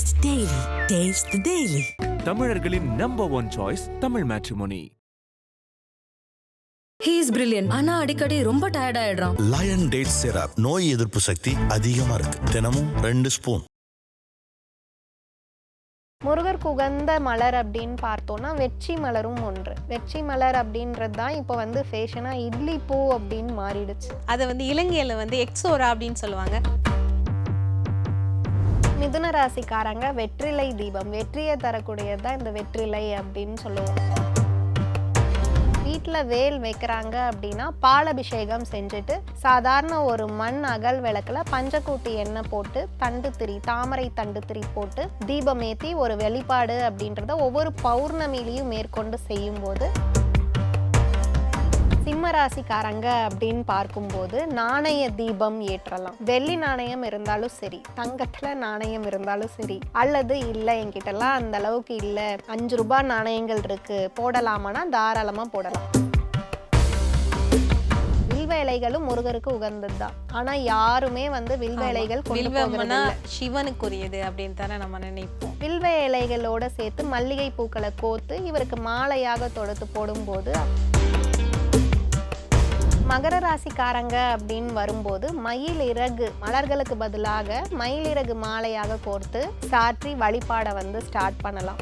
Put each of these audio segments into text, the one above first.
Taste Daily. Taste the Daily. தமிழர்களின் number one choice Tamil matrimony he is brilliant ஆனா அடிக்கடி ரொம்ப tired ஆயிடுறான். லயன் டேட் சிரப் நோய் எதிர்ப்பு சக்தி அதிகமா இருக்கு. தினமும் ரெண்டு ஸ்பூன் முருகருக்கு உகந்த மலர் அப்படின்னு பார்த்தோம்னா வெற்றி மலரும் ஒன்று. வெற்றி மலர் அப்படின்றது தான் இப்போ வந்து ஃபேஷனாக இட்லி பூ அப்படின்னு மாறிடுச்சு. அதை வந்து இலங்கையில வந்து எக்ஸோரா அப்படின்னு சொல்லுவாங்க. மிதுன ராசிக்காரங்க வெற்றிலை தீபம். வெற்றியை தரக்கூடியது தான் இந்த வெற்றிலை அப்படின்னு சொல்லுவோம். வீட்டில் வேல் வைக்கிறாங்க அப்படின்னா பாலபிஷேகம் செஞ்சுட்டு சாதாரண ஒரு மண் அகல் விளக்கில் பஞ்சக்கூட்டி எண்ணெய் போட்டு தண்டு திரி தாமரை தண்டு திரி போட்டு தீபம் ஏற்றி ஒரு வெளிப்பாடு அப்படின்றத ஒவ்வொரு பௌர்ணமிலையும் மேற்கொண்டு செய்யும்போது சிம்ம ராசிக்காரங்க அப்படின்னு பார்க்கும்போது நாணய தீபம் ஏற்றலாம். வெள்ளி நாணயம் இருந்தாலும் சரி தங்கத்துல நாணயம் இருந்தாலும் சரி அல்லது இல்லை என்கிட்டலாம் அந்த அளவுக்கு இல்லை. அஞ்சு ரூபாய் நாணயங்கள் இருக்கு போடலாமானா தாராளமா போடலாம். வில்வ இலைகளும் முருகருக்கு உகந்தது தான் ஆனா யாருமே வந்து வில்வ இலைகள் கொண்டு சிவனுக்குரியது அப்படின்னு தானே நம்ம நினைப்போம். வில்வ இலைகளோட சேர்த்து மல்லிகை பூக்களை கோத்து இவருக்கு மாலையாக தொடுத்து போடும்போது மகர ராசிக்காரங்க அப்படின்னு வரும்போது மயில் இறகு மலர்களுக்கு பதிலாக மயில் இறகு மாலையாக கோர்த்து சாற்றி வழிபாடை வந்து ஸ்டார்ட் பண்ணலாம்.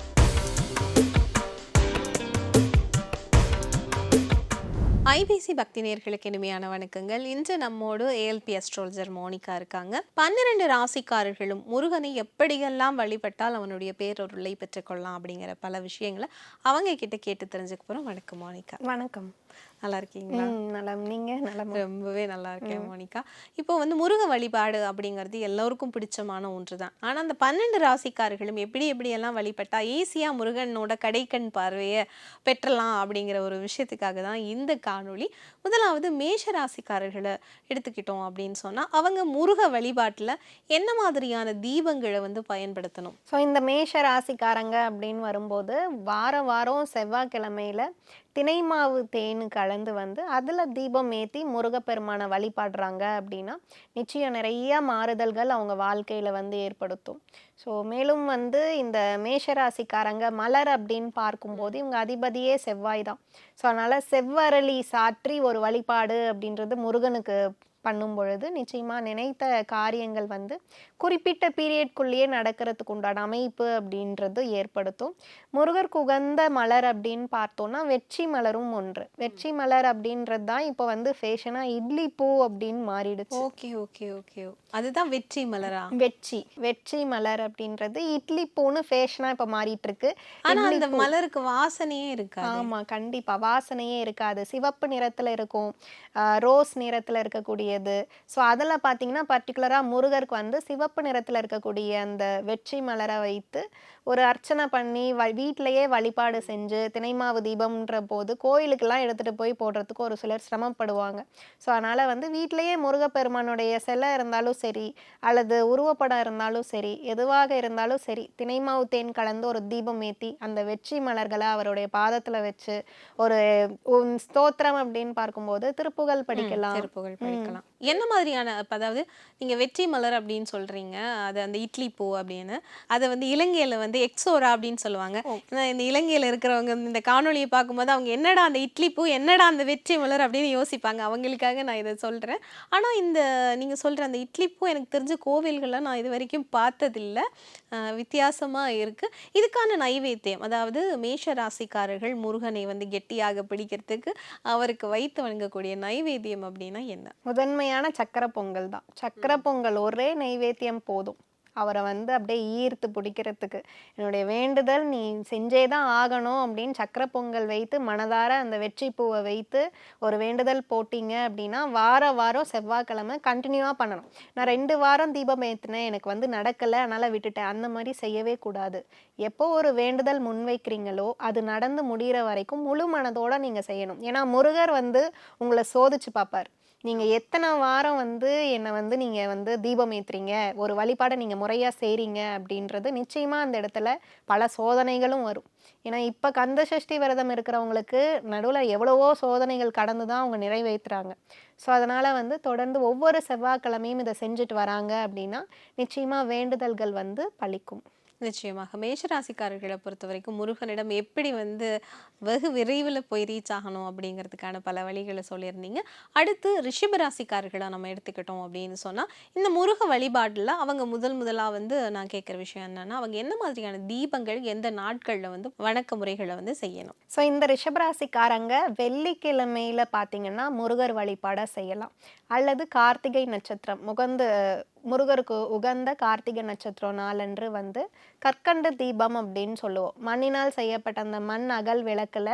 ஐபிசி பக்தி நேர்களுக்கு இனிமையான வணக்கங்கள். இன்று நம்மோடு ஏஎல்பி அஸ்ட்ராலஜர் மோனிகா இருக்காங்க. பன்னிரண்டு ராசிக்காரர்களும் முருகனை எப்படியெல்லாம் வழிபட்டால் அவனுடைய பேரொருளை பெற்றுக்கொள்ளலாம் அப்படிங்கிற பல விஷயங்களை அவங்க கிட்ட கேட்டு தெரிஞ்சுக்க போறோம். வணக்கம் மோனிகா. வணக்கம். நல்லா இருக்கீங்களா ம், நலம். நீங்க? நலம்? ரொம்பவே நல்லா இருக்கேன் மோனிகா. இப்போ வந்து முருக வழிபாடு அப்படிங்கிறது எல்லோருக்கும் பிடிச்சமான ஒன்று தான் ஆனால் அந்த பன்னெண்டு ராசிக்காரர்களும் எப்படி எப்படியெல்லாம் வழிபட்டா ஈஸியாக முருகனோட கடைக்கண் பார்வையை பெற்றலாம் அப்படிங்கிற ஒரு விஷயத்துக்காக தான் இந்த காணொளி. முதலாவது மேஷ ராசிக்காரர்களை எடுத்துக்கிட்டோம் அப்படின்னு சொன்னால் அவங்க முருக வழிபாட்டில் என்ன மாதிரியான தீபங்களை வந்து பயன்படுத்தணும்? ஸோ இந்த மேஷ ராசிக்காரங்க அப்படின்னு வரும்போது வார வாரம் செவ்வாய்க்கிழமையில தினை மாவு தேன் கலந்து வந்து அதில் தீபம் ஏற்றி முருகப்பெருமானை வழிபாடுறாங்க அப்படின்னா நிச்சயம் நிறைய மாறுதல்கள் அவங்க வாழ்க்கையில் வந்து ஏற்படுத்தும். ஸோ மேலும் வந்து இந்த மேஷராசிக்காரங்க மலர் அப்படின்னு பார்க்கும்போது இவங்க அதிபதியே செவ்வாய் தான். ஸோ அதனால் செவ்வரளி சாற்றி ஒரு வழிபாடு அப்படின்றது முருகனுக்கு பண்ணும் பொழுது நிச்சயமாக நினைத்த காரியங்கள் வந்து குறிப்பிட்ட பீரியட்குள்ளேயே நடக்கிறதுக்கு உண்டான அமைப்பு அப்படின்றது ஏற்படுத்தும். முருகருக்கு உகந்த மலர் அப்படின்னு பார்த்தோம்னா வெற்றி மலரும் ஒன்று. வெற்றி மலர் அப்படின்றது தான் இப்போ வந்து ஃபேஷனாக இட்லி பூ அப்படின்னு மாறிடுச்சு. Okay okay okay. அதுதான் வெற்றி மலரா? வெற்றி வெற்றி மலர் அப்படின்றது இட்லி பூன்னு ஃபேஷனாக இப்போ மாறிட்டு இருக்கு ஆனா இட்லி அந்த. மலருக்கு வாசனையே இருக்காது. ஆமா கண்டிப்பா. வாசனையே இருக்காது. சிவப்பு நிறத்துல இருக்கும் ரோஸ் நிறத்துல இருக்கக்கூடியது. ஸோ அதில் பார்த்தீங்கன்னா பர்டிகுலரா முருகருக்கு வந்து சிவப்பு நிறத்தில் இருக்கக்கூடிய அந்த வெற்றி மலரை வைத்து ஒரு அர்ச்சனை பண்ணி வ வீட்டிலேயே வழிபாடு செஞ்சு தினைமாவு தீபம்ன்ற போது கோயிலுக்கெல்லாம் எடுத்துட்டு போய் போடுறதுக்கு ஒரு சிலர் சிரமப்படுவாங்க. ஸோ அதனால வந்து வீட்டிலேயே முருகப்பெருமானுடைய சிலை இருந்தாலும் சரி அல்லது உருவப்படம் இருந்தாலும் சரி எதுவாக இருந்தாலும் சரி தினைமாவு தேன் கலந்து ஒரு தீபம் ஏற்றி அந்த வெற்றி மலர்களை அவருடைய பாதத்துல வச்சு ஒரு ஸ்தோத்திரம் அப்படின்னு பார்க்கும்போது திருப்புகழ் படிக்கலாம். திருப்புகழ் படிக்கலாம். என்ன மாதிரியான அதாவது நீங்க வெற்றி மலர் அப்படின்னு சொல்றீங்க அது அந்த இட்லி பூ அப்படின்னு அதை வந்து இலங்கையில வந்து எக்ஸோரா அப்படின்னு சொல்லுவாங்க. இந்த இலங்கையில இருக்கிறவங்க இந்த காணொளியை பார்க்கும்போது அவங்க என்னடா அந்த இட்லி பூ என்னடா அந்த வெற்றி மலர் அப்படின்னு யோசிப்பாங்க. அவங்களுக்காக நான் இதை சொல்றேன். ஆனா இந்த நீங்க சொல்ற அந்த இட்லி பூ எனக்கு தெரிஞ்ச கோவில்களை நான் இது வரைக்கும் பார்த்ததில்ல. அஹ் வித்தியாசமா இருக்கு. இதுக்கான நைவேத்தியம் அதாவது மேஷ ராசிக்காரர்கள் முருகனை வந்து கெட்டியாக பிடிக்கிறதுக்கு அவருக்கு வைத்து வணங்கக்கூடிய நைவேத்தியம் அப்படின்னா என்ன? முதன்மையான சக்கர பொங்கல் தான். சக்கர பொங்கல் ஒரே நைவேத்தியம் போதும். அவரை வந்து அப்படியே ஈர்த்து பிடிக்கிறதுக்கு. என்னுடைய வேண்டுதல் நீ செஞ்சே தான் ஆகணும் அப்படின்னு சக்கர பொங்கல் வைத்து மனதார அந்த வெற்றி பூவை வைத்து ஒரு வேண்டுதல் போட்டீங்க அப்படின்னா வார வாரம் செவ்வாய்க்கிழமை கண்டினியூவாக பண்ணணும். நான் ரெண்டு வாரம் தீபம் ஏற்றினேன் எனக்கு வந்து நடக்கலை அதனால் விட்டுட்டேன். அந்த மாதிரி செய்யவே கூடாது. எப்போ ஒரு வேண்டுதல் முன்வைக்கிறீங்களோ அது நடந்து முடிகிற வரைக்கும் முழு மனதோடு நீங்கள் செய்யணும். ஏன்னா முருகர் வந்து உங்களை சோதிச்சு பார்ப்பார். நீங்கள் எத்தனை வாரம் வந்து என்னை வந்து நீங்கள் வந்து தீபம் ஏற்றுறீங்க ஒரு வழிபாடை நீங்கள் முறையாக செய்கிறீங்க அப்படின்றது நிச்சயமாக அந்த இடத்துல பல சோதனைகளும் வரும். ஏன்னா இப்போ கந்த சஷ்டி விரதம் இருக்கிறவங்களுக்கு நடுவில் எவ்வளவோ சோதனைகள் கடந்து தான் அவங்க நிறைவேற்றுறாங்க ஸோ அதனால் வந்து தொடர்ந்து ஒவ்வொரு செவ்வாய்க்கிழமையும் இதை செஞ்சுட்டு வராங்க அப்படின்னா நிச்சயமாக வேண்டுதல்கள் வந்து பழிக்கும் நிச்சயமாக. மேஷராசிக்காரர்களை பொறுத்த வரைக்கும் முருகனிடம் எப்படி வந்து வெகு விரைவில் போய் ரீச் ஆகணும் அப்படிங்கிறதுக்கான பல வழிகளை சொல்லியிருந்தீங்க. அடுத்து ரிஷபராசிக்காரர்களை நம்ம எடுத்துக்கிட்டோம் அப்படின்னு சொன்னால் இந்த முருக வழிபாட்டில் அவங்க முதல் முதலாக வந்து நான் கேட்குற விஷயம் என்னென்னா அவங்க என்ன மாதிரியான தீபங்கள் எந்த நாட்களில் வந்து வணக்க முறைகளை வந்து செய்யணும். ஸோ இந்த ரிஷபராசிக்காரங்க வெள்ளிக்கிழமையில பார்த்தீங்கன்னா முருகர் வழிபாடாக செய்யலாம். அல்லது கார்த்திகை நட்சத்திரம் முகந்து முருகருக்கு உகந்த கார்த்திகை நட்சத்திரம் நாளன்று வந்து கற்கண்டு தீபம் அப்படின்னு சொல்லுவோம். மண்ணினால் செய்யப்பட்ட அந்த மண் அகல் விளக்கில்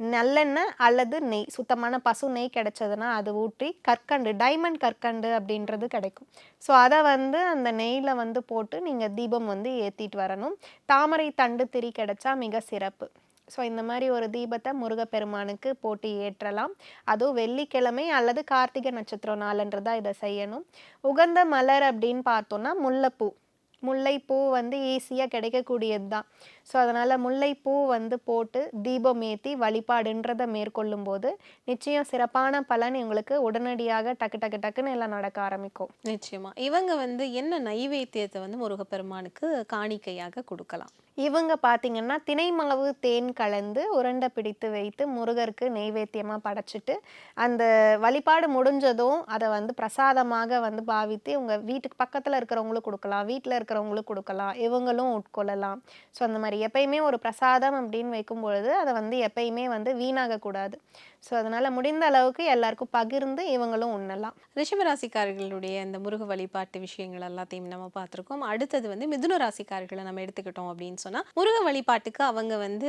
நல்லெண்ணெய் அல்லது நெய் சுத்தமான பசு நெய் கிடைச்சதுன்னா அது ஊற்றி கற்கண்டு டைமண்ட் கற்கண்டு அப்படின்றது கிடைக்கும். ஸோ அதை வந்து அந்த நெய்யில் வந்து போட்டு நீங்கள் தீபம் வந்து ஏற்றிட்டு வரணும். தாமரை தண்டு திரி கிடைச்சா மிக சிறப்பு. ஸோ இந்த மாதிரி ஒரு தீபத்தை முருகப்பெருமானுக்கு போட்டி ஏற்றலாம். அதுவும் வெள்ளிக்கிழமை அல்லது கார்த்திகை நட்சத்திரம் நாளன்று தான் இதை செய்யணும். உகந்த மலர் அப்படின்னு பார்த்தோம்னா முல்லைப்பூ. முல்லைப்பூ வந்து ஈஸியாக கிடைக்கக்கூடியது தான் ஸோ அதனால் முல்லைப்பூ வந்து போட்டு தீபம் ஏற்றி வழிபாடுன்றதை மேற்கொள்ளும் போது நிச்சயம் சிறப்பான பலன் எங்களுக்கு உடனடியாக டக்கு டக்கு டக்குன்னு எல்லாம் நடக்க ஆரம்பிக்கும். நிச்சயமாக இவங்க வந்து என்ன நைவேத்தியத்தை வந்து முருகப்பெருமானுக்கு காணிக்கையாக கொடுக்கலாம்? இவங்க பார்த்தீங்கன்னா திணைமாவு தேன் கலந்து உருண்டை பிடித்து வைத்து முருகருக்கு நெய்வேத்தியமாக படைச்சிட்டு அந்த வழிபாடு முடிஞ்சதும் அதை வந்து பிரசாதமாக வந்து பாவித்து இவங்க வீட்டுக்கு பக்கத்தில் இருக்கிறவங்களும் கொடுக்கலாம் வீட்டில் இருக்கிறவங்களும் கொடுக்கலாம் இவங்களும் உட்கொள்ளலாம். ஸோ அந்த மாதிரி எப்பயுமே ஒரு பிரசாதம் அப்படின்னு வைக்கும் பொழுது அதை வந்து எப்பயுமே வந்து வீணாகக்கூடாது. ஸோ அதனால் முடிந்த அளவுக்கு எல்லாருக்கும் பகிர்ந்து இவங்களும் உண்ணலாம். ரிஷபராசிக்காரர்களுடைய இந்த முருக வழிபாட்டு விஷயங்கள் எல்லாத்தையும் நம்ம பார்த்துருக்கோம். அடுத்தது வந்து மிதுன ராசிக்காரர்களை நம்ம எடுத்துக்கிட்டோம் அப்படின்னு சொன்னா முருக வழிபாட்டுக்கு அவங்க வந்து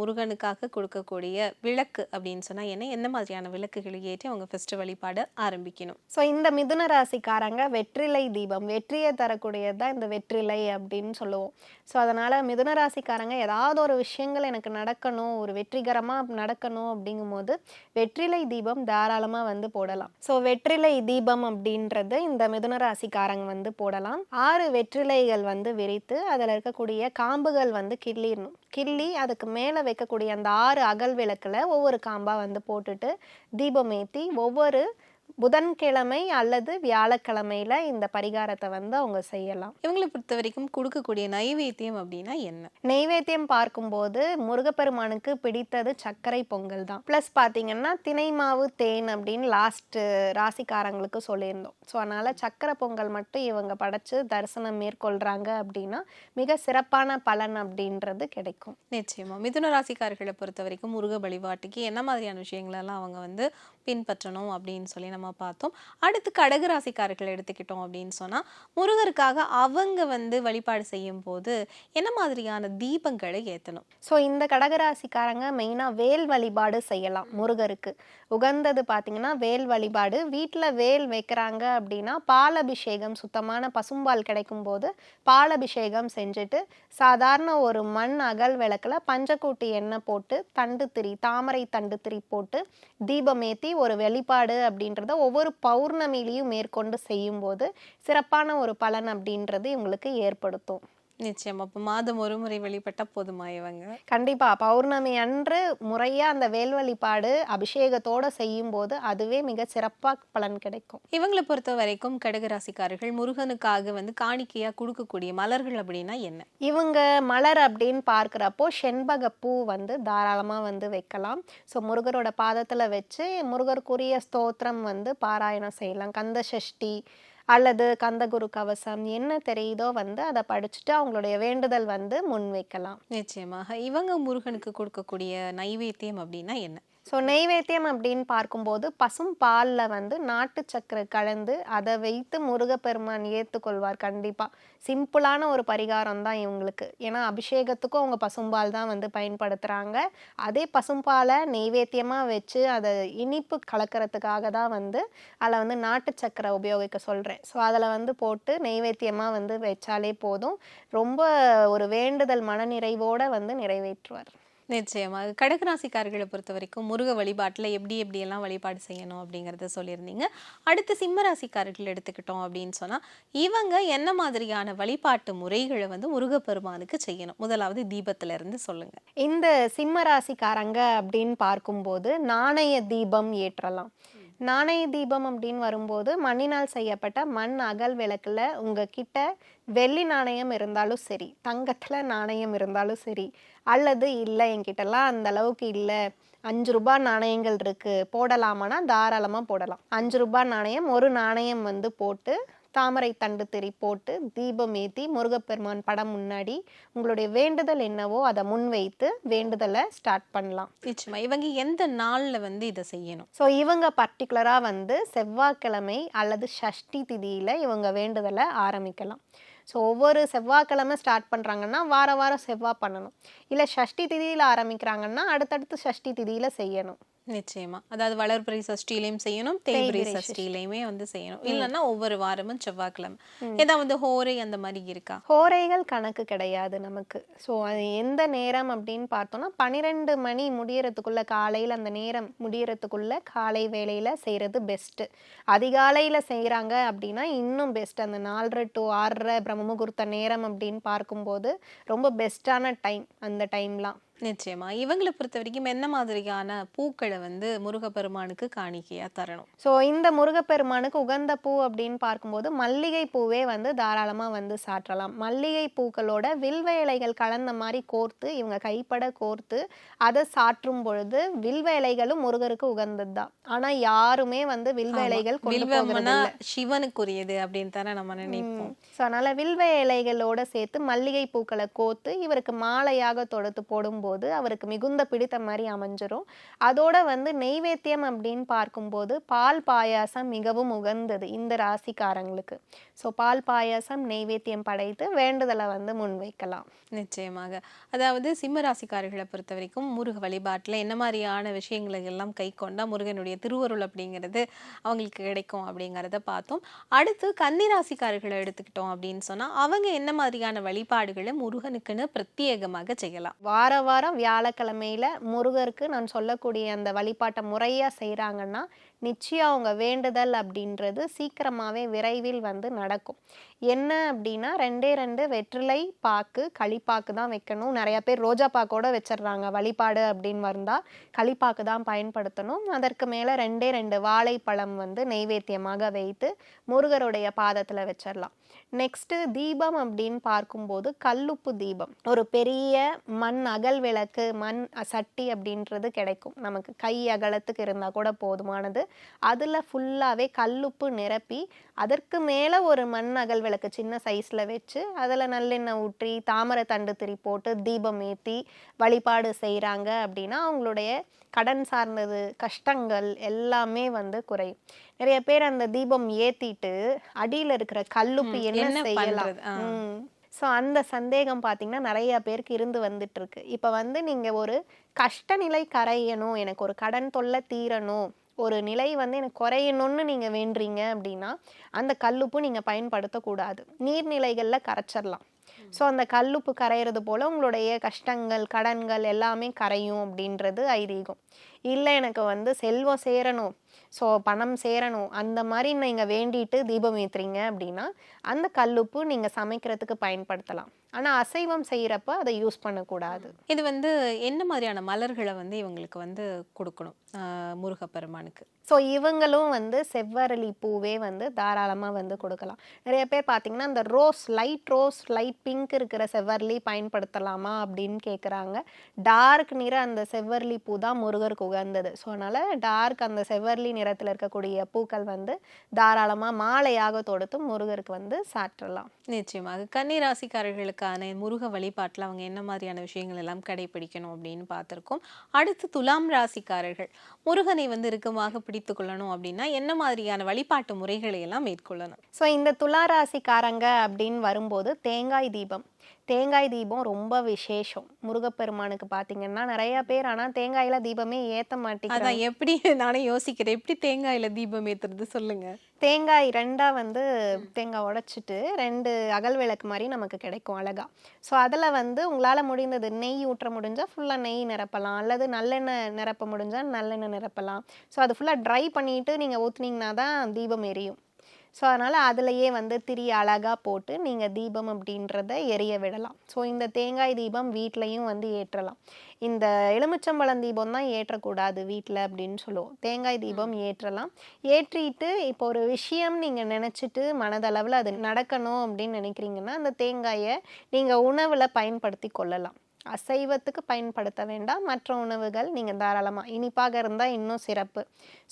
முருகனுக்காக கொடுக்கக்கூடிய விளக்கு அப்படின்னு சொன்னா என்ன எந்த மாதிரியான விளக்குகளை ஏற்றி அவங்க ஃபர்ஸ்ட் வழிபாடு ஆரம்பிக்கணும். ஸோ இந்த மிதுன ராசிக்காரங்க வெற்றிலை தீபம் வெற்றியை தரக்கூடியது தான் இந்த வெற்றிலை அப்படின்னு சொல்லுவோம். ஸோ அதனால் மிதுன ராசிக்காரங்க ஏதாவது ஒரு விஷயங்கள் எனக்கு நடக்கணும் ஒரு வெற்றிகரமாக நடக்கணும் அப்படிங்கும்போது வெற்றிலை தீபம் தாராளமாக வந்து போடலாம். ஸோ வெற்றிலை தீபம் அப்படின்றது இந்த மிதுன ராசிக்காரங்க வந்து போடலாம். ஆறு வெற்றிலைகள் வந்து விரித்து அதில் இருக்கக்கூடிய காம்புகள் வந்து கிள்ளிடணும் கிள்ளி அதுக்கு மேலே வைக்கக்கூடிய அந்த ஆறு அகல் விளக்கில் ஒவ்வொரு காம்பாக வந்து போட்டுட்டு தீபம் ஏற்றி ஒவ்வொரு புதன்கிழமை அல்லது வியாழக்கிழமையில இந்த பரிகாரத்தை வந்து அவங்க செய்யலாம். இவங்களை பொறுத்த வரைக்கும் கொடுக்கக்கூடிய நைவேத்தியம் அப்படின்னா என்ன? நெய்வேத்தியம் பார்க்கும்போது முருகப்பெருமானுக்கு பிடித்தது சர்க்கரை பொங்கல் தான். ப்ளஸ் பார்த்தீங்கன்னா தினை மாவு தேன் அப்படின்னு லாஸ்ட் ராசிக்காரங்களுக்கு சொல்லியிருந்தோம். ஸோ அதனால சர்க்கரை பொங்கல் மட்டும் இவங்க படைச்சு தரிசனம் மேற்கொள்றாங்க அப்படின்னா மிக சிறப்பான பலன் அப்படின்றது கிடைக்கும். நிச்சயமா. மிதுன ராசிக்காரர்களை பொறுத்த வரைக்கும் முருக வழிபாட்டுக்கு என்ன மாதிரியான விஷயங்களெல்லாம் அவங்க வந்து பின்பற்றணும் அப்படின்னு சொல்லி நம்ம பார்த்தோம். அடுத்து கடக ராசிக்காரர்கள் எடுத்துக்கிட்டோம் அப்படின்னு சொன்னால் முருகருக்காக அவங்க வந்து வழிபாடு செய்யும் போது என்ன மாதிரியான தீபங்களை ஏற்றணும் ஸோ இந்த கடகராசிக்காரங்க மெயினாக வேல் வழிபாடு செய்யலாம் முருகருக்கு. உகந்தது பார்த்தீங்கன்னா வேல் வழிபாடு. வீட்டில் வேல் வைக்கிறாங்க அப்படின்னா பாலபிஷேகம் சுத்தமான பசும்பால் கிடைக்கும் போது பாலபிஷேகம் செஞ்சுட்டு சாதாரண ஒரு மண் அகல் விளக்கில் பஞ்சக்கூட்டி எண்ணெய் போட்டு தண்டு திரி தாமரை தண்டு திரி போட்டு தீபம் ஏற்றி ஒரு வெளிப்பாடு அப்படின்றத ஒவ்வொரு பௌர்ணமிலையும் மேற்கொண்டு செய்யும்போது சிறப்பான ஒரு பலன் அப்படின்றது இவங்களுக்கு ஏற்படுத்தும். நிச்சயம். அப்போ மாதம் ஒரு முறை வழிபட்டா போதுமா இவங்க? கண்டிப்பா. பௌர்ணமி அன்று முறையா அந்த வேல் வழிபாடு அபிஷேகத்தோட செய்யும் போது அதுவே மிக சிறப்பா பலன் கிடைக்கும். இவங்களை பொறுத்த வரைக்கும் கடகராசிக்காரர்கள் முருகனுக்காக வந்து காணிக்கையா கொடுக்கக்கூடிய மலர்கள் அப்படின்னா என்ன? இவங்க மலர் அப்படின்னு பார்க்குறப்போ செண்பக பூ வந்து தாராளமாக வந்து வைக்கலாம். ஸோ முருகரோட பாதத்தில் வச்சு முருகருக்குரிய ஸ்தோத்திரம் வந்து பாராயணம் செய்யலாம். கந்த சஷ்டி அல்லது கந்தகுரு கவசம் என்ன தெரியுதோ வந்து அதை படிச்சுட்டு அவங்களுடைய வேண்டுதல் வந்து முன் வைக்கலாம் நிச்சயமாக. இவங்க முருகனுக்கு கொடுக்கக்கூடிய நைவேத்தியம் அப்படின்னா என்ன? ஸோ நெய்வேத்தியம் அப்படின்னு பார்க்கும்போது பசும் பாலில் வந்து நாட்டு சக்கரை கலந்து அதை வைத்து முருகப்பெருமான் ஏற்றுக்கொள்வார் கண்டிப்பாக சிம்பிளான ஒரு பரிகாரம் தான் இவங்களுக்கு. ஏன்னா அபிஷேகத்துக்கும் அவங்க பசும்பால் தான் வந்து பயன்படுத்துகிறாங்க அதே பசும்பாலை நெய்வேத்தியமாக வச்சு அதை இனிப்பு கலக்கிறதுக்காக தான் வந்து அதில் வந்து நாட்டு சக்கரை உபயோகிக்க சொல்கிறேன் ஸோ அதில் வந்து போட்டு நெய்வேத்தியமாக வந்து வச்சாலே போதும். ரொம்ப ஒரு வேண்டுதல் மனநிறைவோடு வந்து நிறைவேற்றுவார். நிச்சயமாக கடகராசிக்காரர்களை பொறுத்த வரைக்கும் முருக வழிபாட்டில் எப்படி எப்படியெல்லாம் வழிபாடு செய்யணும் அப்படிங்கிறத சொல்லியிருந்தீங்க. அடுத்து சிம்ம ராசிக்காரர்கள் எடுத்துக்கிட்டோம் அப்படின்னு சொன்னால் இவங்க என்ன மாதிரியான வழிபாட்டு முறைகளை வந்து முருகப்பெருமானுக்கு செய்யணும்? முதலாவது தீபத்துல இருந்து இந்த சிம்ம ராசிக்காரங்க அப்படின்னு பார்க்கும்போது நாணய தீபம் ஏற்றலாம். நாணய தீபம் அப்படின்னு வரும்போது மண்ணினால் செய்யப்பட்ட மண் அகல் விளக்குல உங்ககிட்ட வெள்ளி நாணயம் இருந்தாலும் சரி தங்கத்துல நாணயம் இருந்தாலும் சரி அல்லது இல்லை என்கிட்டலாம் அந்த அளவுக்கு இல்லை அஞ்சு ரூபாய் நாணயங்கள் இருக்கு போடலாமான்னா தாராளமா போடலாம். அஞ்சு ரூபாய் நாணயம் ஒரு நாணயம் வந்து போட்டு தாமரை தண்டு திரி போட்டு தீபம் ஏற்றி முருகப்பெருமான் படம் முன்னாடி உங்களுடைய வேண்டுதல் என்னவோ அதை முன்வைத்து வேண்டுதலை ஸ்டார்ட் பண்ணலாம். நிச்சயமா. இவங்க எந்த நாள்ல வந்து இதை செய்யணும்? ஸோ இவங்க பர்டிகுலராக வந்து செவ்வாய்க்கிழமை அல்லது ஷஷ்டி திதியில் இவங்க வேண்டுதலை ஆரம்பிக்கலாம். ஸோ ஒவ்வொரு செவ்வாய்க்கிழமை ஸ்டார்ட் பண்ணுறாங்கன்னா வார வாரம் செவ்வாய் பண்ணணும். இல்லை ஷஷ்டி திதியில் ஆரம்பிக்கிறாங்கன்னா அடுத்தடுத்து ஷஷ்டி திதியில் செய்யணும். நிச்சயமா. அதாவது வளர்பிறை சஷ்டிலையும் செய்யணும் தேய்பிறை சஷ்டிலையுமே வந்து செய்யணும். இல்லைன்னா ஒவ்வொரு வாரமும் செவ்வாய்க்கிழமை. ஏதாவது ஹோரை அந்த மாதிரி இருக்கா? ஹோரைகள் கணக்கு கிடையாது நமக்கு. ஸோ அது எந்த நேரம் அப்படின்னு பார்த்தோம்னா பன்னிரெண்டு மணி முடியறதுக்குள்ள காலையில் அந்த நேரம் முடியறதுக்குள்ள காலை வேளையில் செய்கிறது பெஸ்ட்டு அதிகாலையில் செய்கிறாங்க அப்படின்னா இன்னும் பெஸ்ட் அந்த நாலரை டு ஆறரை பிரம்ம முகூர்த்த நேரம் அப்படின்னு பார்க்கும்போது ரொம்ப பெஸ்ட்டான டைம் அந்த டைம்லாம் நிச்சயமா. இவங்களை பொறுத்த வரைக்கும் என்ன மாதிரியான பூக்களை வந்து முருகப்பெருமானுக்கு காணிக்கையா தரணும்? ஸோ இந்த முருகப்பெருமானுக்கு உகந்த பூ அப்படின்னு பார்க்கும்போது மல்லிகை பூவே வந்து தாராளமாக வந்து சாற்றலாம். மல்லிகை பூக்களோட வில்வ இலைகள் கலந்த மாதிரி கோர்த்து இவங்க கைப்பட கோர்த்து அதை சாற்றும் பொழுது வில்வ இலைகளும் முருகருக்கு உகந்தது தான். ஆனால் யாருமே வந்து வில்வ இலைகள் சிவனுக்குரியது அப்படின்னு தானே நம்ம நினைப்போம். ஸோ அதனால் வில்வ இலைகளோட சேர்த்து மல்லிகை பூக்களை கோத்து இவருக்கு மாலையாக தொடுத்து போடும்போது அவருக்கு மிகுந்த பிடித்த மாதிரி அமைஞ்சிரும். அதோட வந்து நெய்வேத்தியம் அப்படின்னு பார்க்கும்போது பால் பாயாசம் மிகவும் உகந்தது இந்த ராசிக்காரங்களுக்கு. ஸோ பால் பாயாசம் நெய்வேத்தியம் படைத்து வேண்டுதலை வந்து முன்வைக்கலாம். நிச்சயமாக. அதாவது சிம்ம ராசிக்காரர்களை பொறுத்த வரைக்கும் முருக வழிபாட்டில் என்ன மாதிரியான விஷயங்களை எல்லாம் கை கொண்டா முருகனுடைய திருவருள் அப்படிங்கிறது அவங்களுக்கு கிடைக்கும் அப்படிங்கிறத பார்த்தோம். அடுத்து கன்னி ராசிக்காரர்களை எடுத்துக்கிட்டோம் அப்படின்னு சொன்னா அவங்க என்ன மாதிரியான வழிபாடுகளை முருகனுக்குன்னு பிரத்யேகமாக செய்யலாம். வார வாரம் வியாழக்கிழமையில முருகருக்கு நான் சொல்லக்கூடிய அந்த வழிபாட்டை முறையாக செய்கிறாங்கன்னா நிச்சயம் அவங்க வேண்டுதல் அப்படின்றது சீக்கிரமாகவே விரைவில் வந்து நடக்கும். என்ன அப்படின்னா ரெண்டே ரெண்டு வெற்றிலை பாக்கு களிப்பாக்கு தான் வைக்கணும். நிறைய பேர் ரோஜா பாக்கோட வச்சிடுறாங்க. வழிபாடு அப்படின்னு வந்தால் களிப்பாக்கு தான் பயன்படுத்தணும். அதற்கு மேலே ரெண்டே ரெண்டு வாழைப்பழம் வந்து நெய்வேத்தியமாக வைத்து முருகருடைய பாதத்தில் வச்சிடலாம். நெக்ஸ்ட்டு தீபம் அப்படின்னு பார்க்கும்போது கல்லுப்பு தீபம். ஒரு பெரிய மண் அகல் விளக்கு மண் சட்டி அப்படின்றது கிடைக்கும். நமக்கு கை அகலத்துக்கு இருந்தால் கூட போதுமானது. அதில் ஃபுல்லாகவே கல்லுப்பு நிரப்பி அதற்கு மேலே ஒரு மண் அகல் விளக்கு சின்ன சைஸில் வச்சு அதில் நல்லெண்ணெய் ஊற்றி தாமரை தண்டு திரி போட்டு தீபம் ஏற்றி வழிபாடு செய்கிறாங்க அப்படின்னா அவங்களுடைய கடன் சார்ந்தது கஷ்டங்கள் எல்லாமே வந்து குறையும். நிறைய பேர் அந்த தீபம் ஏத்திட்டு அடியில இருக்கிற கல்லுப்பு என்ன செய்யலாம். ஸோ அந்த சந்தேகம் பார்த்தீங்கன்னா நிறைய பேருக்கு இருந்து வந்துட்டு இருக்கு இப்போ வந்து நீங்க ஒரு கஷ்ட நிலை கரையணும் எனக்கு ஒரு கடன் தொல்லை தீரணும் ஒரு நிலை வந்து எனக்கு குறையணும்னு நீங்கள் வேண்டுறீங்க அப்படின்னா அந்த கல்லுப்பு நீங்கள் பயன்படுத்தக்கூடாது. நீர்நிலைகளில் கரைச்சிடலாம் ஸோ அந்த கல்லுப்பு கரையிறது போல் உங்களுடைய கஷ்டங்கள் கடன்கள் எல்லாமே கரையும் அப்படின்றது ஐதீகம். இல்லை எனக்கு வந்து செல்வம் சேரணும். ஸோ பணம் சேரணும். அந்த மாதிரி நீங்கள் வேண்டிட்டு தீபம் ஏற்றுறீங்க அப்படின்னா அந்த கல்லுப்பு நீங்கள் சமைக்கிறதுக்கு பயன்படுத்தலாம். ஆனால் அசைவம் செய்கிறப்ப அதை யூஸ் பண்ணக்கூடாது. இது வந்து என்ன மாதிரியான மலர்களை வந்து இவங்களுக்கு வந்து கொடுக்கணும் முருகப்பெருமானுக்கு? ஸோ இவங்களும் வந்து செவ்வரளி பூவே வந்து தாராளமாக வந்து கொடுக்கலாம். நிறைய பேர் பார்த்தீங்கன்னா இந்த rose light rose light pink இருக்கிற செவ்வரளி பயன்படுத்தலாமா அப்படின்னு கேட்குறாங்க டார்க் நிற அந்த செவ்வரளி பூ தான் முருகருக்கு உகந்தது. ஸோ அதனால் டார்க் அந்த செவ்வரளி நிறத்தில் இருக்கக்கூடிய பூக்கள் வந்து தாராளமாக மாலையாக தொடுத்து முருகருக்கு வந்து சாற்றலாம். நிச்சயமாக கன்னி ராசிக்காரர்களுக்கான முருக வழிபாட்டில் அவங்க என்ன மாதிரியான விஷயங்கள் எல்லாம் கடைபிடிக்கணும் அப்படின்னு பார்த்துருக்கோம். அடுத்து துலாம் ராசிக்காரர்கள். முருகனை வந்து இறுக்கமாக பிடித்து கொள்ளணும் அப்படின்னா என்ன மாதிரியான வழிபாட்டு முறைகளை எல்லாம் மேற்கொள்ளணும்? ஸோ இந்த துளாராசிக்காரங்க அப்படின்னு வரும்போது தேங்காய் தீபம். தேங்காய் தீபம் ரொம்ப விசேஷம். முருகப்பெருமானுக்கு பார்த்தீங்கன்னா நிறைய பேர் ஆனால் தேங்காயில தீபமே ஏற்ற மாட்டேங்கிறாங்க. அதான் எப்படி நானே யோசிக்கிறேன். எப்படி தேங்காயில தீபம் ஏத்துறது சொல்லுங்க. தேங்காய் ரெண்டாக வந்து தேங்காய் உடைச்சிட்டு ரெண்டு அகல் விளக்கு மாதிரி நமக்கு கிடைக்கும் அழகா. ஸோ அதில் வந்து உங்களால் முடிந்தது நெய் ஊற்ற முடிஞ்சால் ஃபுல்லாக நெய் நிரப்பலாம். அல்லது நல்லெண்ணெய் நிரப்ப முடிஞ்சால் நல்லெண்ணெய் நிரப்பலாம். ஸோ அது ஃபுல்லாக ட்ரை பண்ணிட்டு நீங்கள் ஊற்றுனீங்கன்னா தான் தீபம் எரியும். ஸோ அதனால் அதுலேயே வந்து திரி அழகாக போட்டு நீங்கள் தீபம் அப்படின்றத எரிய விடலாம். ஸோ இந்த தேங்காய் தீபம் வீட்லேயும் வந்து ஏற்றலாம். இந்த எலுமிச்சம்பழம் தீபம் தான் ஏற்றக்கூடாது வீட்டில் அப்படின்னு சொல்லுவோம். தேங்காய் தீபம் ஏற்றலாம். ஏற்றிட்டு இப்போ ஒரு விஷயம் நீங்கள் நினச்சிட்டு மனதளவில் அது நடக்கணும் அப்படின்னு நினைக்கிறீங்கன்னா அந்த தேங்காயை நீங்கள் உணவில் பயன்படுத்தி கொள்ளலாம். அசைவத்துக்கு பயன்படுத்த வேண்டாம். மற்ற உணவுகள் நீங்கள் தாராளமாக இனிப்பாக இருந்தால் இன்னும் சிறப்பு.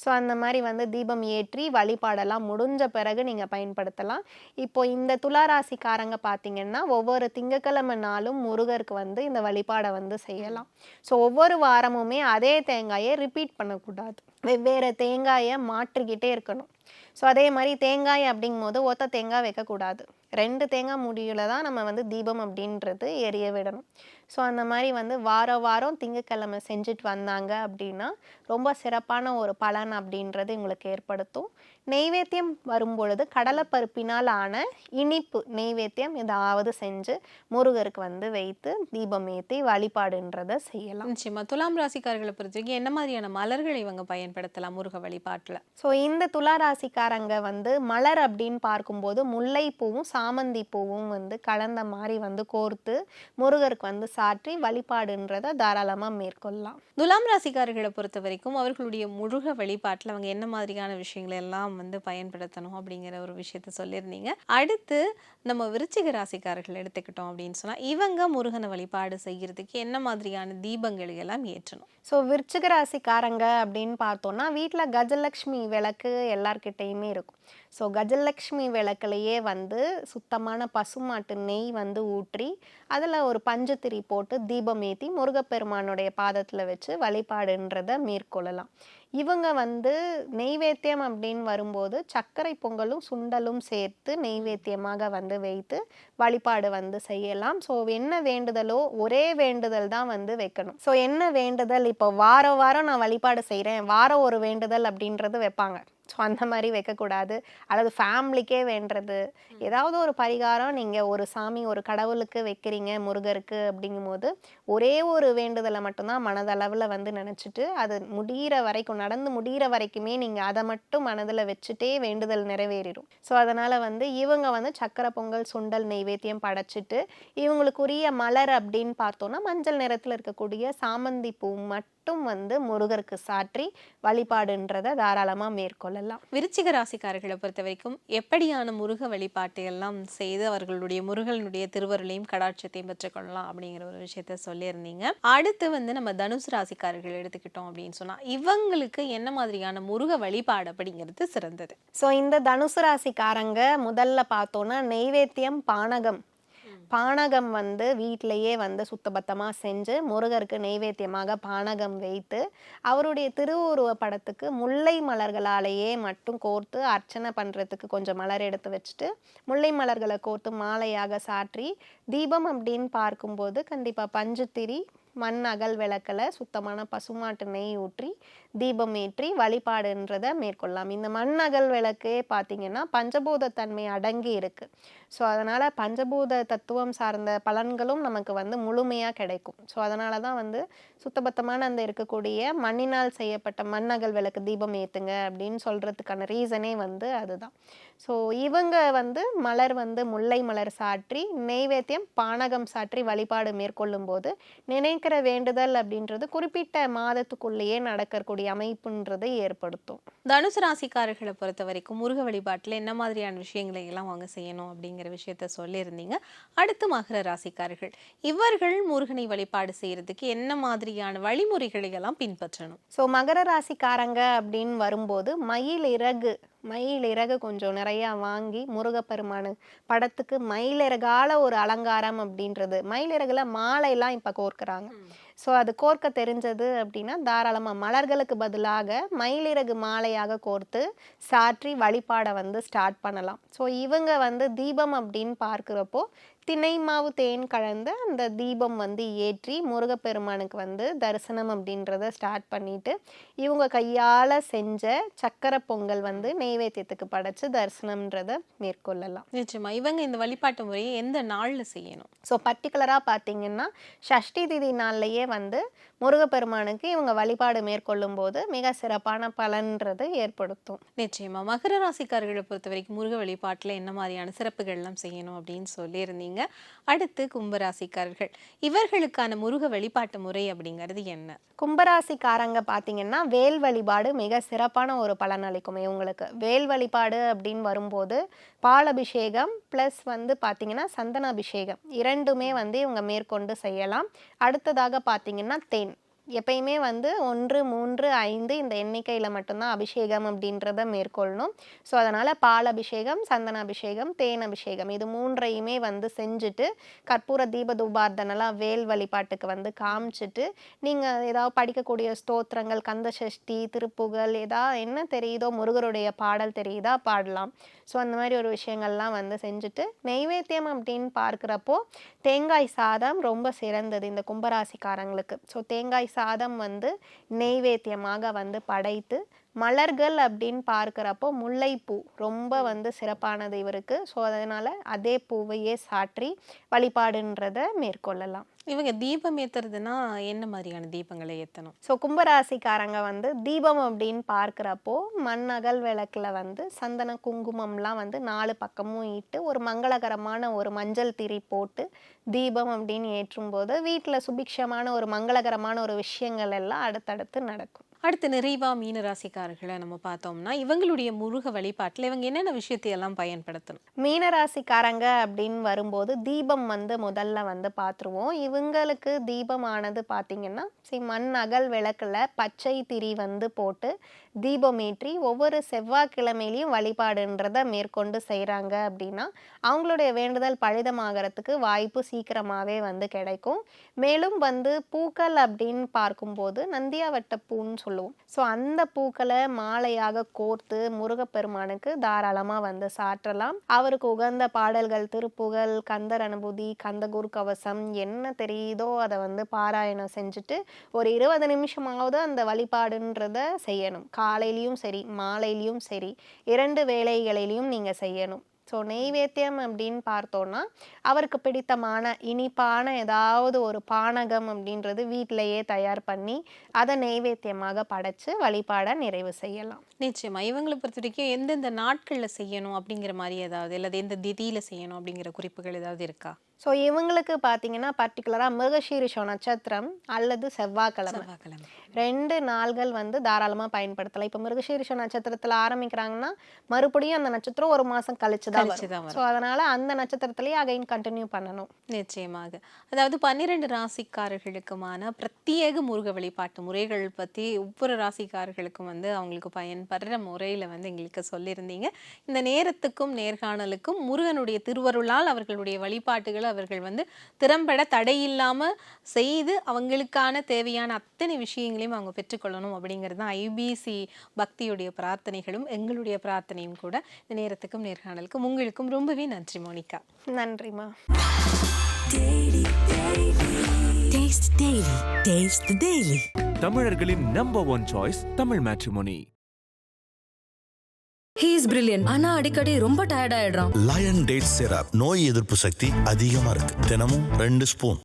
ஸோ அந்த மாதிரி வந்து தீபம் ஏற்றி வழிபாடெல்லாம் முடிஞ்ச பிறகு நீங்கள் பயன்படுத்தலாம். இப்போ இந்த துளாராசிக்காரங்க பார்த்தீங்கன்னா ஒவ்வொரு திங்கக்கிழமை நாளும் முருகருக்கு வந்து இந்த வழிபாடை வந்து செய்யலாம். ஸோ ஒவ்வொரு வாரமுமே அதே தேங்காயை ரிப்பீட் பண்ணக்கூடாது. வெவ்வேறு தேங்காயை மாற்றிக்கிட்டே இருக்கணும். ஸோ அதே மாதிரி தேங்காய் அப்படிங்கும்போது ஒத்த தேங்காய் வைக்கக்கூடாது. ரெண்டு தேங்காய் முடியில தான் நம்ம வந்து தீபம் அப்படின்றது எரிய விடணும். ஸோ அந்த மாதிரி வந்து வார வாரம் திங்கக்கிழமை செஞ்சுட்டு வந்தாங்க அப்படின்னா ரொம்ப சிறப்பான ஒரு பலன் அப்படின்றது உங்களுக்கு ஏற்படுத்தும். நெய்வேத்தியம் வரும்பொழுது கடலைப்பருப்பினால் ஆன இனிப்பு நெய்வேத்தியம் ஏதாவது செஞ்சு முருகருக்கு வந்து வைத்து தீபம் ஏற்றி வழிபாடுன்றதை செய்யலாம். நிச்சயமா. துலாம் ராசிக்காரர்களை பொறுத்த வரைக்கும் என்ன மாதிரியான மலர்களை இவங்க பயன்படுத்தலாம் முருக வழிபாட்டுல? ஸோ இந்த துளாராசிக்காரங்க வந்து மலர் அப்படின்னு பார்க்கும்போது முல்லைப்பூவும் சாமந்தி பூவும் வந்து கலந்த மாதிரி வந்து கோர்த்து முருகருக்கு வந்து சாற்றி வழிபாடுன்றதை தாராளமாக மேற்கொள்ளலாம். துலாம் ராசிக்காரர்களை பொறுத்த வரைக்கும் அவர்களுடைய முருக வழிபாட்டுல அவங்க என்ன மாதிரியான விஷயங்களை எல்லாம் வந்து பயன்படுத்தணும் அப்படிங்கிற ஒரு விஷயத்த சொல்லியிருந்தீங்க. அடுத்து நம்ம விருச்சிக ராசிக்காரர்கள் எடுத்துக்கிட்டோம் அப்படின்னு சொன்னால் இவங்க முருகனை வழிபாடு செய்கிறதுக்கு என்ன மாதிரியான தீபங்களை எல்லாம் ஏற்றணும்? ஸோ விருச்சிக ராசிக்காரங்க அப்படின்னு பார்த்தோன்னா வீட்டில் கஜலக்ஷ்மி விளக்கு எல்லார்கிட்டேயுமே இருக்கும். ஸோ கஜலக்ஷ்மி விளக்குலையே வந்து சுத்தமான பசுமாட்டு நெய் வந்து ஊற்றி அதில் ஒரு பஞ்சத்திரி போட்டு தீபம் ஏற்றி முருகப்பெருமானுடைய பாதத்தில் வச்சு வழிபாடுன்றதை மேற்கொள்ளலாம். இவங்க வந்து நெய்வேத்தியம் அப்படின்னு வரும்போது சர்க்கரை பொங்கலும் சுண்டலும் சேர்த்து நெய்வேத்தியமாக வந்து வைத்து வழிபாடு வந்து செய்யலாம். ஸோ என்ன வேண்டுதலோ ஒரே வேண்டுதல் தான் வந்து வைக்கணும். ஸோ என்ன வேண்டுதல்? இப்போ வாரம் வாரம் நான் வழிபாடு செய்கிறேன் வாரம் ஒரு வேண்டுதல் அப்படின்றது வைப்பாங்க. ஸோ அந்த மாதிரி வைக்கக்கூடாது. அல்லது ஃபேமிலிக்கே வேண்டுறது. ஏதாவது ஒரு பரிகாரம் நீங்கள் ஒரு சாமி ஒரு கடவுளுக்கு வைக்கிறீங்க முருகருக்கு அப்படிங்கும்போது ஒரே ஒரு வேண்டுதலை மட்டும்தான் மனதளவில் வந்து நினச்சிட்டு அது முடிகிற வரைக்கும் நடந்து முடிகிற வரைக்குமே நீங்கள் அதை மட்டும் மனதில் வச்சுட்டே வேண்டுதல் நிறைவேறிடும் ஸோ அதனால் வந்து இவங்க வந்து சக்கரை பொங்கல் சுண்டல் நெய்வேத்தியம் படைச்சிட்டு இவங்களுக்குரிய மலர் அப்படின்னு பார்த்தோன்னா மஞ்சள் நிறத்தில் இருக்கக்கூடிய சாமந்தி பூ மட்டும் வந்து முருகருக்கு சாற்றி வழிபாடுன்றதை தாராளமாக மேற்கொள்ளலாம். விருச்சிக ராசிக்காரர்களை பொறுத்த வரைக்கும் எப்படியான முருக வழிபாட்டை எல்லாம் செய்து அவர்களுடைய முருகனுடைய திருவருளையும் கடாட்சத்தையும் பெற்றுக்கொள்ளலாம் அப்படிங்கிற ஒரு விஷயத்த சொல்லியிருந்தீங்க. அடுத்து வந்து நம்ம தனுசு ராசிக்காரர்கள் எடுத்துக்கிட்டோம் அப்படின்னு சொன்னா இவங்களுக்கு என்ன மாதிரியான முருக வழிபாடு அப்படிங்கிறது சிறந்தது. ஸோ இந்த தனுசு ராசிக்காரங்க முதல்ல பார்த்தோன்னா நெய்வேத்தியம் பானகம் பானகம் வந்து வீட்டிலையே வந்து சுத்தபத்தமாக செஞ்சு முருகருக்கு நெய்வேத்தியமாக பானகம் வைத்து அவருடைய திருவுருவ படத்துக்கு முல்லை மலர்களாலேயே மட்டும் கோர்த்து அர்ச்சனை பண்ணுறதுக்கு கொஞ்சம் மலர் எடுத்து வச்சுட்டு முல்லை மலர்களை கோர்த்து மாலையாக சாற்றி தீபம் அப்படின்னு பார்க்கும்போது கண்டிப்பாக பஞ்சுத்திரி மண் அகல் விளக்கில் சுத்தமான பசுமாட்டு நெய் ஊற்றி தீபம் ஏற்றி வழிபாடுன்றதை மேற்கொள்ளலாம். இந்த மண் அகல் விளக்கே பார்த்தீங்கன்னா பஞ்சபூத தன்மை அடங்கி இருக்குது ஸோ அதனால் பஞ்சபூத தத்துவம் சார்ந்த பலன்களும் நமக்கு வந்து முழுமையாக கிடைக்கும். ஸோ அதனால தான் வந்து சுத்தபத்தமான அந்த இருக்கக்கூடிய மண்ணினால் செய்யப்பட்ட மண் அகல் விளக்கு தீபம் ஏற்றுங்க அப்படின்னு சொல்கிறதுக்கான ரீசனே வந்து அதுதான். ஸோ இவங்க வந்து மலர் வந்து முல்லை மலர் சாற்றி நெய்வேத்தியம் பானகம் சாற்றி வழிபாடு மேற்கொள்ளும் போது நினைக்கிற வேண்டுதல் அப்படின்றது குறிப்பிட்ட மாதத்துக்குள்ளேயே நடக்கக்கூடிய அமைப்புன்றதை ஏற்படுத்தும். தனுசு ராசிக்காரர்களை பொறுத்த வரைக்கும் முருக வழிபாட்டில் என்ன மாதிரியான விஷயங்களை எல்லாம் அவங்க செய்யணும் அப்படிங்கிற விஷயத்த சொல்லியிருந்தீங்க. அடுத்து மகர ராசிக்காரர்கள். இவர்கள் முருகனை வழிபாடு செய்யறதுக்கு என்ன மாதிரியான வழிமுறைகளை எல்லாம் பின்பற்றணும்? ஸோ மகர ராசிக்காரங்க அப்படின்னு வரும்போது மயில் இறகு மயில் இறகு கொஞ்சம் நிறையா வாங்கி முருகப்பெருமானு படத்துக்கு மயில் இறகால ஒரு அலங்காரம் அப்படின்றது. மயில் இறகுல மாலையெல்லாம் இப்போ கோர்க்குறாங்க. ஸோ அது கோர்க்க தெரிஞ்சது அப்படின்னா தாராளமாக மலர்களுக்கு பதிலாக மயிலிறகு மாலையாக கோர்த்து சாற்றி வழிபாடை வந்து ஸ்டார்ட் பண்ணலாம். ஸோ இவங்க வந்து தீபம் அப்படின்னு பார்க்குறப்போ திணை மாவு தேன் கலந்து அந்த தீபம் வந்து ஏற்றி முருகப்பெருமானுக்கு வந்து தரிசனம் அப்படின்றத ஸ்டார்ட் பண்ணிட்டு இவங்க கையால் செஞ்ச சக்கரை பொங்கல் வந்து நெய்வேத்தியத்துக்கு படைச்சு தரிசனம்ன்றதை மேற்கொள்ளலாம். நிச்சயமா. இவங்க இந்த வழிபாட்டு முறையை எந்த நாள்ல செய்யணும்? ஸோ பர்டிகுலராக பார்த்தீங்கன்னா ஷஷ்டி திதி நாள்லையே வந்து முருகப்பெருமானுக்கு இவங்க வழிபாடு மேற்கொள்ளும் போது மிக சிறப்பான பலன்றது ஏற்படுத்தும். நிச்சயமா. மகர ராசிக்காரர்களை பொறுத்த வரைக்கும் முருக வழிபாட்டுல என்ன மாதிரியான சிறப்புகள்லாம் செய்யணும் அப்படின்னு சொல்லியிருந்தீங்க. அடுத்து கும்பராசிக்காரர்கள். இவர்களுக்கான முருக வழிபாட்டு முறை அப்படிங்கிறது என்ன? கும்பராசிக்காரங்க பார்த்தீங்கன்னா வேல் வழிபாடு மிக சிறப்பான ஒரு பலன் அளிக்கும் இவங்களுக்கு வேல் வழிபாடு அப்படின்னு வரும்போது பாலபிஷேகம் ப்ளஸ் வந்து பார்த்தீங்கன்னா சந்தன அபிஷேகம் இரண்டுமே வந்து இவங்க மேற்கொண்டு செய்யலாம். அடுத்ததாக பார்த்தீங்கன்னா தேன். எப்பயுமே வந்து ஒன்று மூன்று ஐந்து இந்த எண்ணிக்கையில் மட்டும்தான் அபிஷேகம் அப்படின்றத மேற்கொள்ளணும். ஸோ அதனால் பால் அபிஷேகம் சந்தன அபிஷேகம் தேன் அபிஷேகம் இது மூன்றையுமே வந்து செஞ்சுட்டு கற்பூர தீப தூபார்த்தனெல்லாம் வேல் வழிபாட்டுக்கு வந்து காமிச்சிட்டு நீங்கள் ஏதாவது படிக்கக்கூடிய ஸ்தோத்திரங்கள் கந்த சஷ்டி திருப்புகள் ஏதாவது என்ன தெரியுதோ முருகருடைய பாடல் தெரியுதா பாடலாம். ஸோ அந்த மாதிரி ஒரு விஷயங்கள்லாம் வந்து செஞ்சுட்டு நெய்வேத்தியம் அப்படின்னு பார்க்குறப்போ தேங்காய் சாதம் ரொம்ப சிறந்தது இந்த கும்பராசிக்காரங்களுக்கு. ஸோ தேங்காய் சாதம் வந்து நெய்வேத்தியமாக வந்து படைத்து மலர்கள் அப்படின்னு பார்க்குறப்போ முல்லைப்பூ ரொம்ப வந்து சிறப்பானது இவருக்கு. ஸோ அதனால் அதே பூவையே சாற்றி வழிபாடுன்றதை மேற்கொள்ளலாம். இவங்க தீபம் ஏத்துறதுன்னா என்ன மாதிரியான தீபங்களை ஏத்தணும்? ஸோ கும்பராசிக்காரங்க வந்து தீபம் அப்படின்னு பார்க்குறப்போ மண் அகல் விளக்குல வந்து சந்தன குங்குமம்லாம் வந்து நாலு பக்கமும் இட்டு ஒரு மங்களகரமான ஒரு மஞ்சள் திரி போட்டு தீபம் அப்படின்னு ஏற்றும்போது வீட்டில் சுபிக்ஷமான ஒரு மங்களகரமான ஒரு விஷயங்கள் எல்லாம் அடுத்தடுத்து நடக்கும். அடுத்து நிறைவா மீன ராசிக்காரர்களை நம்ம பார்த்தோம்னா இவங்களுடைய முருக வழிபாட்டில் இவங்க என்னென்ன விஷயத்தை எல்லாம் பயன்படுத்தணும்? மீனராசிக்காரங்க அப்படின்னு வரும்போது தீபம் வந்து முதல்ல வந்து பார்த்துருவோம் இவங்களுக்கு தீபமானது பார்த்தீங்கன்னா சி மண் அகல் விளக்கில் பச்சை திரி வந்து போட்டு தீபம் ஏற்றி ஒவ்வொரு செவ்வாய்க்கிழமையிலையும் வழிபாடுன்றதை மேற்கொண்டு செய்கிறாங்க அப்படின்னா அவங்களுடைய வேண்டுதல் பழிதமாகறதுக்கு வாய்ப்பு சீக்கிரமாகவே வந்து கிடைக்கும். மேலும் வந்து பூக்கள் அப்படின்னு பார்க்கும்போது நந்தியாவட்ட பூன்னு சொல்லுவோம். ஸோ அந்த பூக்களை மாலையாக கோர்த்து முருகப்பெருமானுக்கு தாராளமாக வந்து சாற்றலாம். அவருக்கு உகந்த பாடல்கள் திருப்புகழ் கந்தர் அனுபூதி கந்தகுரு கவசம் என்ன தெரியுதோ அதை வந்து பாராயணம் செஞ்சுட்டு ஒரு இருபது நிமிஷமாவது அந்த வழிபாடுன்றத செய்யணும். காலையிலையும் சரி மாலையிலையும் சரி இரண்டு வேலைகளிலையும் நீங்கள் செய்யணும். ஸோ நெய்வேத்தியம் அப்படின்னு பார்த்தோன்னா அவருக்கு பிடித்தமான இனிப்பான ஏதாவது ஒரு பானகம் அப்படின்றது வீட்டிலையே தயார் பண்ணி அதை நெய்வேத்தியமாக படைச்சு வழிபாட நிறைவு செய்யலாம். நிச்சயமா. இவங்களை பொறுத்த வரைக்கும் எந்தெந்த நாட்களில் செய்யணும் அப்படிங்கிற மாதிரி ஏதாவது அல்லது எந்த திதியில் செய்யணும் அப்படிங்கிற குறிப்புகள் ஏதாவது இருக்கா? ஸோ இவங்களுக்கு பார்த்தீங்கன்னா பர்டிகுலராக மிருகசீரிஷம் நட்சத்திரம் அல்லது செவ்வாய்க்கிழமை. ரெண்டு நாள்கள் வந்து தாராளமாக பயன்படுத்தலாம். இப்போ மிருகசீரிஷ நட்சத்திரத்தில் ஆரம்பிக்கிறாங்கன்னா மறுபடியும் அந்த நட்சத்திரம் ஒரு மாதம் கழிச்சு தான். ஸோ அதனால் அந்த நட்சத்திரத்திலேயே அகைன் கண்டினியூ பண்ணணும். நிச்சயமாக. அதாவது பன்னிரெண்டு ராசிக்காரர்களுக்குமான பிரத்யேக முருக வழிபாட்டு முறைகள் பற்றி ஒவ்வொரு ராசிக்காரர்களுக்கும் வந்து அவங்களுக்கு பயன்படுற முறையில் வந்து எங்களுக்கு சொல்லியிருந்தீங்க. இந்த நேரத்துக்கும் நேர்காணலுக்கும் முருகனுடைய திருவருளால் அவர்களுடைய வழிபாட்டுகளை அவர்கள் வந்து திறம்பட தடையில்லாமல் செய்து அவங்களுக்கான தேவையான அத்தனை விஷயங்களையும் அவங்க பெற்றுக்கொள்ளணும் அப்படிங்கிறது தான் ஐபிசி பக்தியுடைய பிரார்த்தனைகளும் எங்களுடைய பிரார்த்தனையும் கூட இந்த நேரத்துக்கும் நேர்காணலுக்கும் உங்களுக்கும் ரொம்பவே நன்றி மோனிகா நன்றிம்மா. Taste the Daily. தமிழர்களின் number one choice Tamil matrimony he is brilliant ஆனா அடிக்கடி ரொம்ப டயர்ட் ஆயிடுறான். லயன் டேட் சிரப் நோய் எதிர்ப்பு சக்தி அதிகமா இருக்கு. தினமும் ரெண்டு ஸ்பூன்